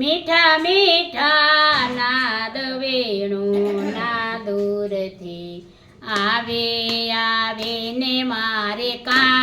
મીઠા મીઠા નાદ વેણો ના દૂરથી આવે આવે ને મારે કા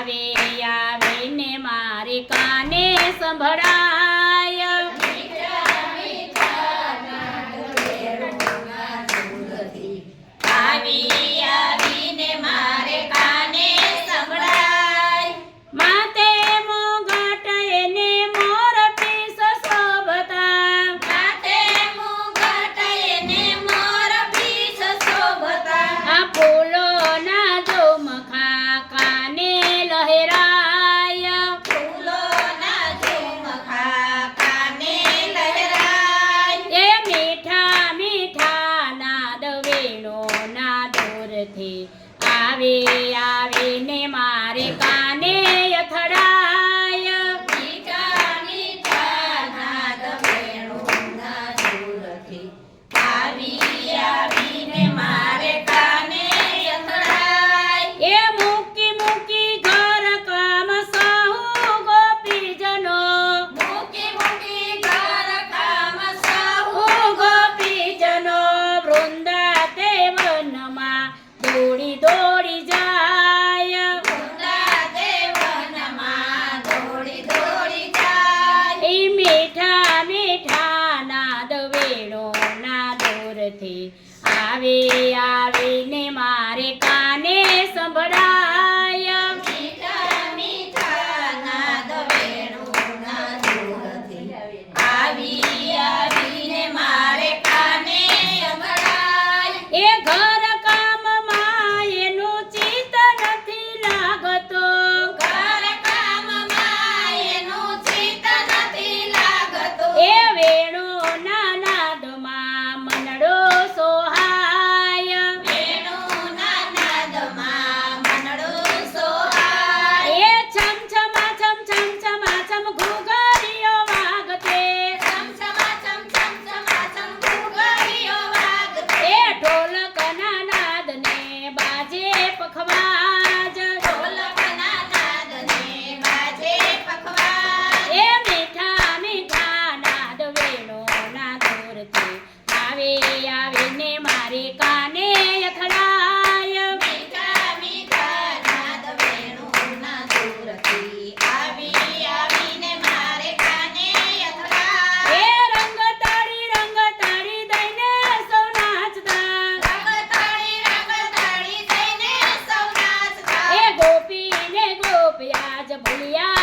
આવે આવીને મારી કાને સંભળા દૂરથી આવે આવીને 这不一样。